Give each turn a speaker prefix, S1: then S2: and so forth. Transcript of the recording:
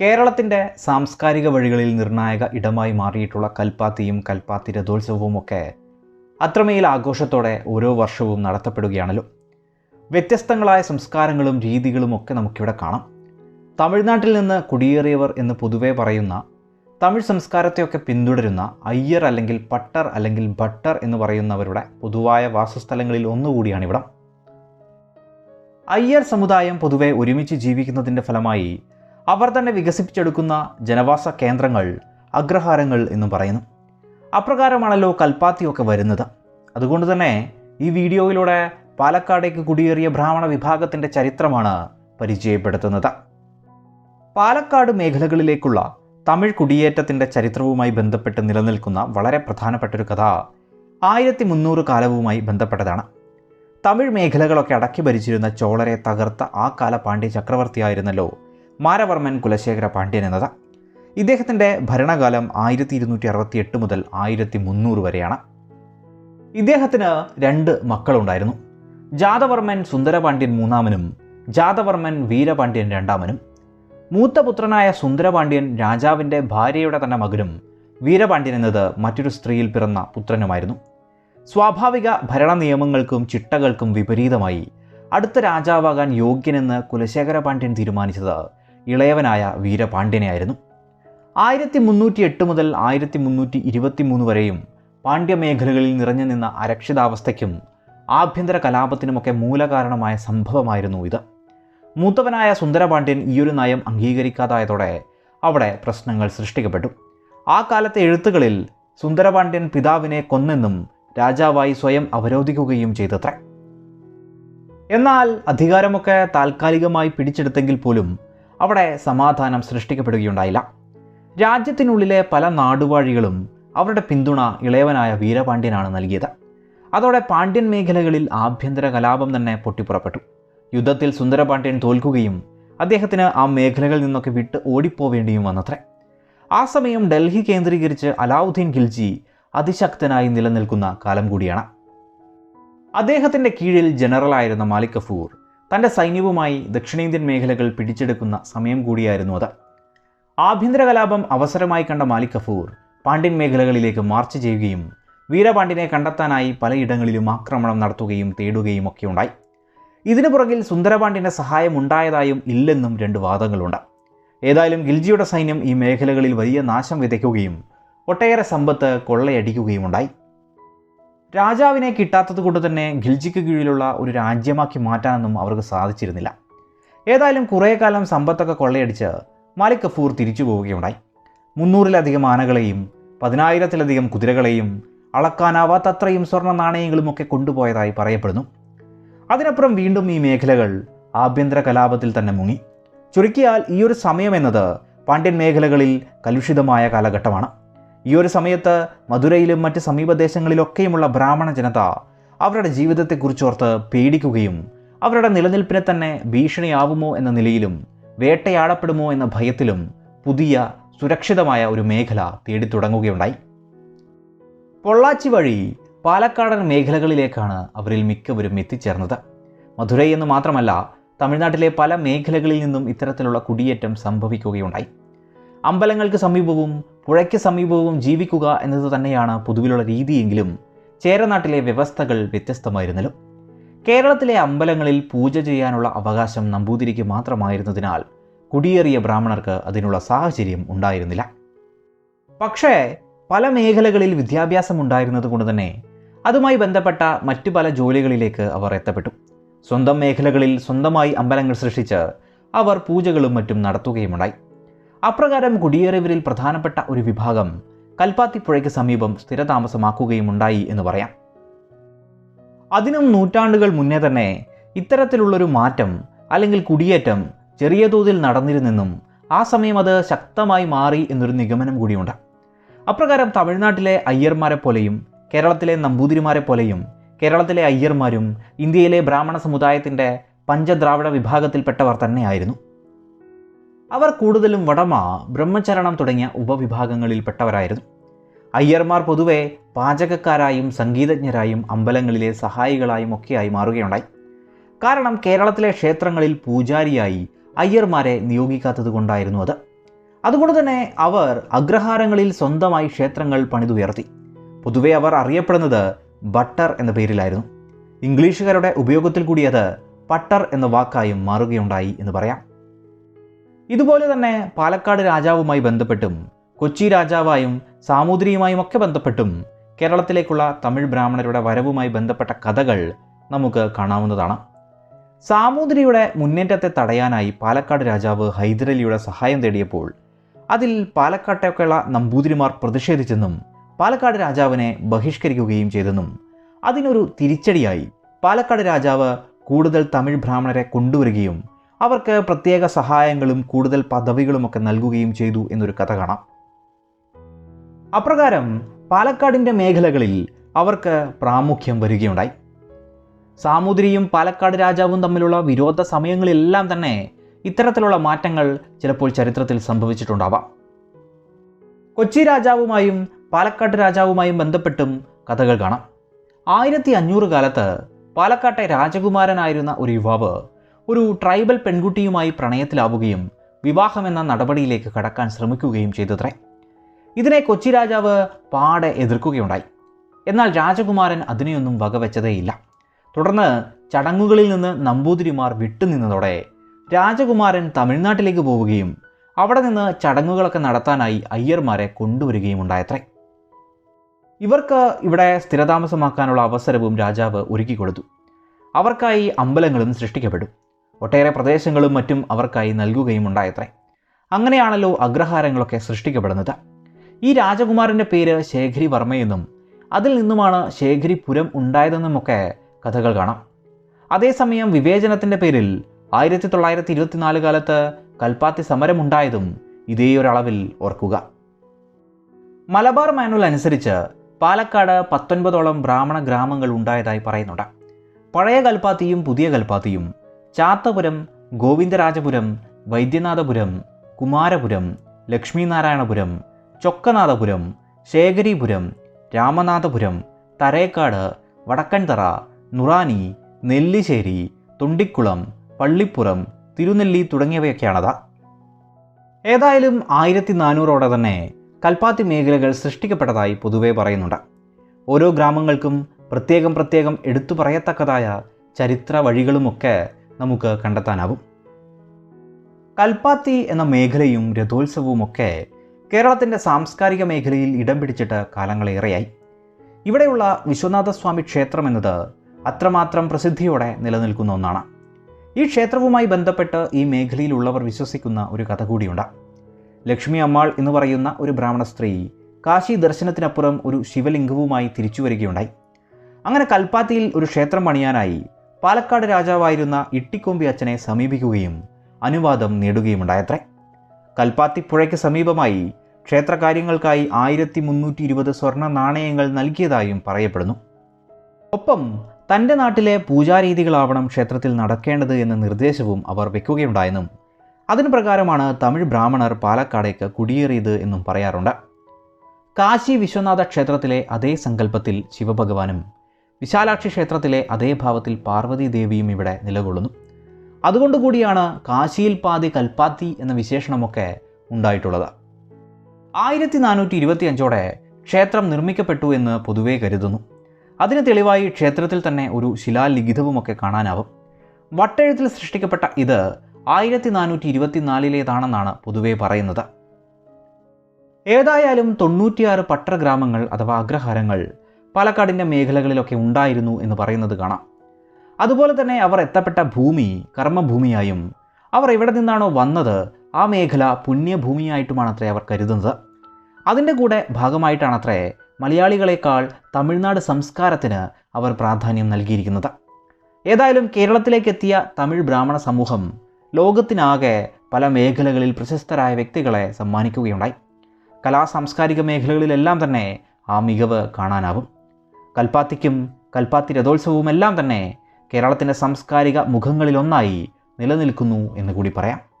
S1: കേരളത്തിന്റെ സാംസ്കാരിക വഴികളിൽ നിർണായക ഇടമായി മാറിയിട്ടുള്ള കൽപ്പാത്തിയും കൽപ്പാത്തി രഥോത്സവവും ഒക്കെ അത്രമേൽ ആഘോഷത്തോടെ ഓരോ വർഷവും നടത്തപ്പെടുകയാണല്ലോ. വ്യത്യസ്തങ്ങളായ സംസ്കാരങ്ങളും രീതികളും ഒക്കെ നമുക്കിവിടെ കാണാം. തമിഴ്നാട്ടിൽ നിന്ന് കുടിയേറിയവർ എന്ന് പൊതുവെ പറയുന്ന തമിഴ് സംസ്കാരത്തെയൊക്കെ പിന്തുടരുന്ന അയ്യർ അല്ലെങ്കിൽ പട്ടർ അല്ലെങ്കിൽ ഭട്ടർ എന്ന് പറയുന്നവരുടെ പൊതുവായ വാസസ്ഥലങ്ങളിൽ ഒന്നുകൂടിയാണ് ഇവിടം. അയ്യർ സമുദായം പൊതുവെ ഒരുമിച്ച് ജീവിക്കുന്നതിന്റെ ഫലമായി അവർ തന്നെ വികസിപ്പിച്ചെടുക്കുന്ന ജനവാസ കേന്ദ്രങ്ങൾ അഗ്രഹാരങ്ങൾ എന്നും പറയുന്നു. അപ്രകാരമാണല്ലോ കൽപ്പാത്തിയൊക്കെ വരുന്നത്. അതുകൊണ്ട് തന്നെ ഈ വീഡിയോയിലൂടെ പാലക്കാടേക്ക് കുടിയേറിയ ബ്രാഹ്മണ വിഭാഗത്തിന്റെ ചരിത്രമാണ് പരിചയപ്പെടുത്തുന്നത്. പാലക്കാട് മേഖലകളിലേക്കുള്ള തമിഴ് കുടിയേറ്റത്തിന്റെ ചരിത്രവുമായി ബന്ധപ്പെട്ട് നിലനിൽക്കുന്ന വളരെ പ്രധാനപ്പെട്ടൊരു കഥ ആയിരത്തി മുന്നൂറ് കാലവുമായി ബന്ധപ്പെട്ടതാണ്. തമിഴ് മേഖലകളൊക്കെ അടക്കി ഭരിച്ചിരുന്ന ചോളരെ തകർത്ത ആ കാല പാണ്ഡ്യ ചക്രവർത്തിയായിരുന്നല്ലോ മാരവർമ്മൻ കുലശേഖര പാണ്ഡ്യൻ എന്നത്. ഇദ്ദേഹത്തിന്റെ ഭരണകാലം ആയിരത്തി ഇരുന്നൂറ്റി അറുപത്തി എട്ട് മുതൽ ആയിരത്തി മുന്നൂറ് വരെയാണ്. ഇദ്ദേഹത്തിന് രണ്ട് മക്കളുണ്ടായിരുന്നു. ജാതവർമ്മൻ സുന്ദരപാണ്ഡ്യൻ മൂന്നാമനും ജാതവർമ്മൻ വീരപാണ്ഡ്യൻ രണ്ടാമനും. മൂത്തപുത്രനായ സുന്ദരപാണ്ഡ്യൻ രാജാവിന്റെ ഭാര്യയുടെ തന്നെ മകനും വീരപാണ്ഡ്യൻ എന്നത് മറ്റൊരു സ്ത്രീയിൽ പിറന്ന പുത്രനുമായിരുന്നു. സ്വാഭാവിക ഭരണ നിയമങ്ങൾക്കും ചിട്ടകൾക്കും വിപരീതമായി അടുത്ത രാജാവാകാൻ യോഗ്യനെന്ന് കുലശേഖര പാണ്ഡ്യൻ തീരുമാനിച്ചത് ഇളയവനായ വീരപാണ്ഡ്യനെയായിരുന്നു. ആയിരത്തി മുന്നൂറ്റി എട്ട് മുതൽ ആയിരത്തി മുന്നൂറ്റി ഇരുപത്തി മൂന്ന് വരെയും പാണ്ഡ്യമേഖലകളിൽ നിറഞ്ഞു നിന്ന അരക്ഷിതാവസ്ഥയ്ക്കും ആഭ്യന്തര കലാപത്തിനുമൊക്കെ മൂലകാരണമായ സംഭവമായിരുന്നു ഇത്. മൂത്തവനായ സുന്ദരപാണ്ഡ്യൻ ഈയൊരു നയം അംഗീകരിക്കാതായതോടെ അവിടെ പ്രശ്നങ്ങൾ സൃഷ്ടിക്കപ്പെട്ടു. ആ കാലത്തെ എഴുത്തുകളിൽ സുന്ദരപാണ്ഡ്യൻ പിതാവിനെ കൊന്നെന്നും രാജാവായി സ്വയം അവരോധിക്കുകയും ചെയ്തത്രേ. എന്നാൽ അധികാരമൊക്കെ താൽക്കാലികമായി പിടിച്ചെടുത്തെങ്കിൽ പോലും അവിടെ സമാധാനം സൃഷ്ടിക്കപ്പെടുകയുണ്ടായില്ല. രാജ്യത്തിനുള്ളിലെ പല നാടുവാഴികളും അവരുടെ പിന്തുണ ഇളയവനായ വീരപാണ്ഡ്യനാണ് നൽകിയത്. അതോടെ പാണ്ഡ്യൻ മേഖലകളിൽ ആഭ്യന്തര കലാപം തന്നെ പൊട്ടിപ്പുറപ്പെട്ടു. യുദ്ധത്തിൽ സുന്ദരപാണ്ഡ്യൻ തോൽക്കുകയും അദ്ദേഹത്തിന് ആ മേഖലകളിൽ നിന്നൊക്കെ വിട്ട് ഓടിപ്പോവേണ്ടിയും വന്നത്രേ. ആ സമയം ഡൽഹി കേന്ദ്രീകരിച്ച് അലാവുദ്ദീൻ ഖിൽജി അതിശക്തനായി നിലനിൽക്കുന്ന കാലം കൂടിയാണ്. അദ്ദേഹത്തിന്റെ കീഴിൽ ജനറലായിരുന്ന മാലിക് കഫൂർ തന്റെ സൈന്യവുമായി ദക്ഷിണേന്ത്യൻ മേഖലകൾ പിടിച്ചെടുക്കുന്ന സമയം കൂടിയായിരുന്നു അത്. ആഭ്യന്തര കലാപം അവസരമായി കണ്ട മാലിക് കഫൂർ പാണ്ഡ്യൻ മേഖലകളിലേക്ക് മാർച്ച് ചെയ്യുകയും വീരപാണ്ഡ്യനെ കണ്ടെത്താനായി പലയിടങ്ങളിലും ആക്രമണം നടത്തുകയും തേടുകയും ഒക്കെ ഉണ്ടായി. ഇതിനു പുറകിൽ സുന്ദരപാണ്ഡ്യന്റെ സഹായം ഉണ്ടായതായും ഇല്ലെന്നും രണ്ട് വാദങ്ങളുണ്ട്. ഏതായാലും ഗിൽജിയുടെ സൈന്യം ഈ മേഖലകളിൽ വലിയ നാശം വിതയ്ക്കുകയും ഒട്ടേറെ സമ്പത്ത് കൊള്ളയടിക്കുകയും ഉണ്ടായി. രാജാവിനെ കിട്ടാത്തത് കൊണ്ട് തന്നെ ഖിൽജിക്ക് കീഴിലുള്ള ഒരു രാജ്യമാക്കി മാറ്റാനൊന്നും അവർക്ക് സാധിച്ചിരുന്നില്ല. ഏതായാലും കുറേ കാലം സമ്പത്തൊക്കെ കൊള്ളയടിച്ച് മാലിക് കഫൂർ തിരിച്ചു പോവുകയുണ്ടായി. മുന്നൂറിലധികം ആനകളെയും പതിനായിരത്തിലധികം കുതിരകളെയും അളക്കാനാവാത്തത്രയും സ്വർണ നാണയങ്ങളും ഒക്കെ കൊണ്ടുപോയതായി പറയപ്പെടുന്നു. അതിനപ്പുറം വീണ്ടും ഈ മേഖലകൾ ആഭ്യന്തര കലാപത്തിൽ തന്നെ മുങ്ങി. ചുരുക്കിയാൽ ഈ ഒരു സമയം എന്നത് പാണ്ഡ്യൻ മേഖലകളിൽ കലുഷിതമായ കാലഘട്ടമാണ്. ഈ ഒരു സമയത്ത് മധുരയിലും മറ്റ് സമീപദേശങ്ങളിലൊക്കെയുമുള്ള ബ്രാഹ്മണ ജനത അവരുടെ ജീവിതത്തെക്കുറിച്ചോർത്ത് പേടിക്കുകയും അവരുടെ നിലനിൽപ്പിനെ തന്നെ ഭീഷണിയാവുമോ എന്ന നിലയിലും വേട്ടയാടപ്പെടുമോ എന്ന ഭയത്തിലും പുതിയ സുരക്ഷിതമായ ഒരു മേഖല തേടിത്തുടങ്ങുകയുണ്ടായി. പൊള്ളാച്ചി വഴി പാലക്കാടൻ മേഖലകളിലേക്കാണ് അവരിൽ മിക്കവരും എത്തിച്ചേർന്നത്. മധുരൈ എന്ന് മാത്രമല്ല തമിഴ്നാട്ടിലെ പല മേഖലകളിൽ നിന്നും ഇത്തരത്തിലുള്ള കുടിയേറ്റം സംഭവിക്കുകയുണ്ടായി. അമ്പലങ്ങൾക്ക് സമീപവും പുഴയ്ക്ക് സമീപവും ജീവിക്കുക എന്നത് തന്നെയാണ് പൊതുവിലുള്ള രീതിയെങ്കിലും ചേരനാട്ടിലെ വ്യവസ്ഥകൾ വ്യത്യസ്തമായിരുന്നല്ലോ. കേരളത്തിലെ അമ്പലങ്ങളിൽ പൂജ ചെയ്യാനുള്ള അവകാശം നമ്പൂതിരിക്ക് മാത്രമായിരുന്നതിനാൽ കുടിയേറിയ ബ്രാഹ്മണർക്ക് അതിനുള്ള സാഹചര്യം ഉണ്ടായിരുന്നില്ല. പക്ഷേ പല മേഖലകളിൽ വിദ്യാഭ്യാസം ഉണ്ടായിരുന്നത് കൊണ്ട് തന്നെ അതുമായി ബന്ധപ്പെട്ട മറ്റു പല ജോലികളിലേക്ക് അവർ എത്തപ്പെട്ടു. സ്വന്തം മേഖലകളിൽ സ്വന്തമായി അമ്പലങ്ങൾ സൃഷ്ടിച്ച് അവർ പൂജകളും മറ്റും നടത്തുകയുമുണ്ടായി. അപ്രകാരം കുടിയേറിയവരിൽ പ്രധാനപ്പെട്ട ഒരു വിഭാഗം കൽപ്പാത്തിപ്പുഴയ്ക്ക് സമീപം സ്ഥിരതാമസമാക്കുകയും ഉണ്ടായി എന്ന് പറയാം. അതിനും നൂറ്റാണ്ടുകൾ മുന്നേ തന്നെ ഇത്തരത്തിലുള്ളൊരു മാറ്റം അല്ലെങ്കിൽ കുടിയേറ്റം ചെറിയ തോതിൽ നടന്നിരുന്നെന്നും ആ സമയം അത് ശക്തമായി മാറി എന്നൊരു നിഗമനം കൂടിയുണ്ട്. അപ്രകാരം തമിഴ്നാട്ടിലെ അയ്യർമാരെ പോലെയും കേരളത്തിലെ നമ്പൂതിരിമാരെ പോലെയും കേരളത്തിലെ അയ്യർമാരും ഇന്ത്യയിലെ ബ്രാഹ്മണ സമുദായത്തിന്റെ പഞ്ചദ്രാവിഡ വിഭാഗത്തിൽപ്പെട്ടവർ തന്നെയായിരുന്നു. അവർ കൂടുതലും വടമ ബ്രഹ്മചരണം തുടങ്ങിയ ഉപവിഭാഗങ്ങളിൽപ്പെട്ടവരായിരുന്നു. അയ്യർമാർ പൊതുവെ പാചകക്കാരായും സംഗീതജ്ഞരായും അമ്പലങ്ങളിലെ സഹായികളായും ഒക്കെയായി മാറുകയുണ്ടായി. കാരണം കേരളത്തിലെ ക്ഷേത്രങ്ങളിൽ പൂജാരിയായി അയ്യർമാരെ നിയോഗിക്കാത്തത് കൊണ്ടായിരുന്നു അത്. അതുകൊണ്ട് തന്നെ അവർ അഗ്രഹാരങ്ങളിൽ സ്വന്തമായി ക്ഷേത്രങ്ങൾ പണിതുയർത്തി. പൊതുവെ അവർ അറിയപ്പെടുന്നത് ബട്ടർ എന്ന പേരിലായിരുന്നു. ഇംഗ്ലീഷുകാരുടെ ഉപയോഗത്തിൽ കൂടി അത് പട്ടർ എന്ന വാക്കായും മാറുകയുണ്ടായി എന്ന് പറയാം. ഇതുപോലെ തന്നെ പാലക്കാട് രാജാവുമായി ബന്ധപ്പെട്ടും കൊച്ചി രാജാവായും സാമൂതിരിയുമായും ഒക്കെ ബന്ധപ്പെട്ടും കേരളത്തിലേക്കുള്ള തമിഴ് ബ്രാഹ്മണരുടെ വരവുമായി ബന്ധപ്പെട്ട കഥകൾ നമുക്ക് കാണാവുന്നതാണ്. സാമൂതിരിയുടെ മുന്നേറ്റത്തെ തടയാനായി പാലക്കാട് രാജാവ് ഹൈദരലിയുടെ സഹായം തേടിയപ്പോൾ അതിൽ പാലക്കാട്ടൊക്കെയുള്ള നമ്പൂതിരിമാർ പ്രതിഷേധിച്ചെന്നും പാലക്കാട് രാജാവിനെ ബഹിഷ്കരിക്കുകയും ചെയ്തെന്നും അതിനൊരു തിരിച്ചടിയായി പാലക്കാട് രാജാവ് കൂടുതൽ തമിഴ് ബ്രാഹ്മണരെ കൊണ്ടുവരികയും അവർക്ക് പ്രത്യേക സഹായങ്ങളും കൂടുതൽ പദവികളുമൊക്കെ നൽകുകയും ചെയ്തു എന്നൊരു കഥ കാണാം. അപ്രകാരം പാലക്കാടിന്റെ മേഖലകളിൽ അവർക്ക് പ്രാമുഖ്യം വരികയുണ്ടായി. സാമൂതിരിയും പാലക്കാട് രാജാവും തമ്മിലുള്ള വിരോധ സമയങ്ങളിലെല്ലാം തന്നെ ഇത്തരത്തിലുള്ള മാറ്റങ്ങൾ ചിലപ്പോൾ ചരിത്രത്തിൽ സംഭവിച്ചിട്ടുണ്ടാവാം. കൊച്ചി രാജാവുമായും പാലക്കാട് രാജാവുമായും ബന്ധപ്പെട്ടും കഥകൾ കാണാം. ആയിരത്തി അഞ്ഞൂറ് കാലത്ത് പാലക്കാട്ടെ രാജകുമാരനായിരുന്ന ഒരു യുവാവ് ഒരു ട്രൈബൽ പെൺകുട്ടിയുമായി പ്രണയത്തിലാവുകയും വിവാഹമെന്ന നടപടിയിലേക്ക് കടക്കാൻ ശ്രമിക്കുകയും ചെയ്തത്രേ. ഇതിനെ കൊച്ചി രാജാവ് പാടെ എതിർക്കുകയുണ്ടായി. എന്നാൽ രാജകുമാരൻ അതിനെയൊന്നും വകവെച്ചതേയില്ല. തുടർന്ന് ചടങ്ങുകളിൽ നിന്ന് നമ്പൂതിരിമാർ വിട്ടുനിന്നതോടെ രാജകുമാരൻ തമിഴ്നാട്ടിലേക്ക് പോവുകയും അവിടെ നിന്ന് ചടങ്ങുകളൊക്കെ നടത്താനായി അയ്യർമാരെ കൊണ്ടുവരികയും ഉണ്ടായത്രേ. ഇവർക്ക് ഇവിടെ സ്ഥിരതാമസമാക്കാനുള്ള അവസരവും രാജാവ് ഒരുക്കി കൊടുത്തു അവർക്കായി അമ്പലങ്ങളും സൃഷ്ടിക്കപ്പെടും ഒട്ടേറെ പ്രദേശങ്ങളും മറ്റും അവർക്കായി നൽകുകയും ഉണ്ടായത്രേ അങ്ങനെയാണല്ലോ അഗ്രഹാരങ്ങളൊക്കെ സൃഷ്ടിക്കപ്പെടുന്നത്. ഈ രാജകുമാരന്റെ പേര് ശേഖരി വർമ്മയെന്നും അതിൽ നിന്നുമാണ് ശേഖരിപുരം ഉണ്ടായതെന്നുമൊക്കെ കഥകൾ കാണാം. അതേസമയം വിവേചനത്തിന്റെ പേരിൽ ആയിരത്തി തൊള്ളായിരത്തി ഇരുപത്തിനാല് കാലത്ത് കൽപ്പാത്തി സമരമുണ്ടായതും ഇതേ ഒരളവിൽ ഓർക്കുക. മലബാർ മാനുവൽ അനുസരിച്ച് പാലക്കാട് പത്തൊൻപതോളം ബ്രാഹ്മണ ഗ്രാമങ്ങൾ ഉണ്ടായതായി പറയുന്നുണ്ട്. പഴയ കൽപ്പാത്തിയും പുതിയ കൽപ്പാത്തിയും ചാത്തപുരം ഗോവിന്ദരാജപുരം വൈദ്യനാഥപുരം കുമാരപുരം ലക്ഷ്മീനാരായണപുരം ചൊക്കനാഥപുരം ശേഖരീപുരം രാമനാഥപുരം തരേക്കാട് വടക്കൻതറ നുറാനി നെല്ലിശ്ശേരി തുണ്ടിക്കുളം പള്ളിപ്പുറം തിരുനെല്ലി തുടങ്ങിയവയൊക്കെയാണത്. ഏതായാലും ആയിരത്തി നാനൂറോടെ തന്നെ കൽപ്പാത്തി മേഖലകൾ സൃഷ്ടിക്കപ്പെട്ടതായി പൊതുവെ പറയുന്നുണ്ട്. ഓരോ ഗ്രാമങ്ങൾക്കും പ്രത്യേകം പ്രത്യേകം എടുത്തു പറയത്തക്കതായ ചരിത്ര വഴികളുമൊക്കെ നമുക്ക് കണ്ടെത്താനാവും. കൽപ്പാത്തി എന്ന മേഖലയും രഥോത്സവവുമൊക്കെ കേരളത്തിന്റെ സാംസ്കാരിക മേഖലയിൽ ഇടം പിടിച്ചിട്ട് കാലങ്ങളേറെയായി. ഇവിടെയുള്ള വിശ്വനാഥസ്വാമി ക്ഷേത്രം എന്നത് അത്രമാത്രം പ്രസിദ്ധിയോടെ നിലനിൽക്കുന്ന ഒന്നാണ്. ഈ ക്ഷേത്രവുമായി ബന്ധപ്പെട്ട് ഈ മേഖലയിലുള്ളവർ വിശ്വസിക്കുന്ന ഒരു കഥ കൂടിയുണ്ട്. ലക്ഷ്മി അമ്മാൾ എന്ന് പറയുന്ന ഒരു ബ്രാഹ്മണ സ്ത്രീ കാശി ദർശനത്തിനപ്പുറം ഒരു ശിവലിംഗവുമായി തിരിച്ചു വരികയുണ്ടായി അങ്ങനെ കൽപ്പാത്തിയിൽ ഒരു ക്ഷേത്രം പണിയാനായി പാലക്കാട് രാജാവായിരുന്ന ഇട്ടിക്കൊമ്പി അച്ഛനെ സമീപിക്കുകയും അനുവാദം നേടുകയുമുണ്ടായത്രേ. കൽപ്പാത്തിപ്പുഴയ്ക്ക് സമീപമായി ക്ഷേത്രകാര്യങ്ങൾക്കായി ആയിരത്തി മുന്നൂറ്റി ഇരുപത് സ്വർണ നാണയങ്ങൾ നൽകിയതായും പറയപ്പെടുന്നു. ഒപ്പം തന്റെ നാട്ടിലെ പൂജാരീതികളാവണം ക്ഷേത്രത്തിൽ നടക്കേണ്ടത് എന്ന നിർദ്ദേശവും അവർ വെക്കുകയുണ്ടായെന്നും അതിനു പ്രകാരമാണ് തമിഴ് ബ്രാഹ്മണർ പാലക്കാടേക്ക് കുടിയേറിയത് എന്നും പറയാറുണ്ട്. കാശി വിശ്വനാഥ ക്ഷേത്രത്തിലെ അതേ സങ്കല്പത്തിൽ ശിവഭഗവാനും വിശാലാക്ഷി ക്ഷേത്രത്തിലെ അതേ ഭാവത്തിൽ പാർവതി ദേവിയും ഇവിടെ നിലകൊള്ളുന്നു. അതുകൊണ്ടുകൂടിയാണ് കാശിയിൽ പാതി കൽപ്പാത്തി എന്ന വിശേഷണമൊക്കെ ഉണ്ടായിട്ടുള്ളത്. ആയിരത്തി നാനൂറ്റി ഇരുപത്തി അഞ്ചോടെ ക്ഷേത്രം നിർമ്മിക്കപ്പെട്ടു എന്ന് പൊതുവേ കരുതുന്നു. അതിന് തെളിവായി ക്ഷേത്രത്തിൽ തന്നെ ഒരു ശിലാലിഖിതവുമൊക്കെ കാണാനാവും. വട്ടെഴുത്തിൽ സൃഷ്ടിക്കപ്പെട്ട ഇത് ആയിരത്തി നാനൂറ്റി ഇരുപത്തിനാലിലേതാണെന്നാണ് പൊതുവേ പറയുന്നത്. ഏതായാലും തൊണ്ണൂറ്റിയാറ് പട്ടഗ്രാമങ്ങൾ അഥവാ അഗ്രഹാരങ്ങൾ പാലക്കാടിന്റെ മേഖലകളിലൊക്കെ ഉണ്ടായിരുന്നു എന്ന് പറയുന്നത് കാണാം. അതുപോലെ തന്നെ അവർ എത്തപ്പെട്ട ഭൂമി കർമ്മഭൂമിയായും അവർ എവിടെ നിന്നാണോ വന്നത് ആ മേഖല പുണ്യഭൂമിയായിട്ടുമാണത്രേ അവർ കരുതുന്നത്. അതിന്റെ കൂടെ ഭാഗമായിട്ടാണത്രേ മലയാളികളെക്കാൾ തമിഴ്നാട് സംസ്കാരത്തിന് അവർ പ്രാധാന്യം നൽകിയിരിക്കുന്നത്. ഏതായാലും കേരളത്തിലേക്കെത്തിയ തമിഴ് ബ്രാഹ്മണ സമൂഹം ലോകത്തിനാകെ പല മേഖലകളിൽ പ്രശസ്തരായ വ്യക്തികളെ സമ്മാനിക്കുകയുണ്ടായി. കലാ സാംസ്കാരിക മേഖലകളിലെല്ലാം തന്നെ ആ മികവ് കാണാനാവും. കൽപ്പാത്തിക്കും കൽപ്പാത്തി രഥോത്സവവും എല്ലാം തന്നെ കേരളത്തിന്റെ സാംസ്കാരിക മുഖങ്ങളിലൊന്നായി നിലനിൽക്കുന്നു എന്ന് കൂടി പറയാം.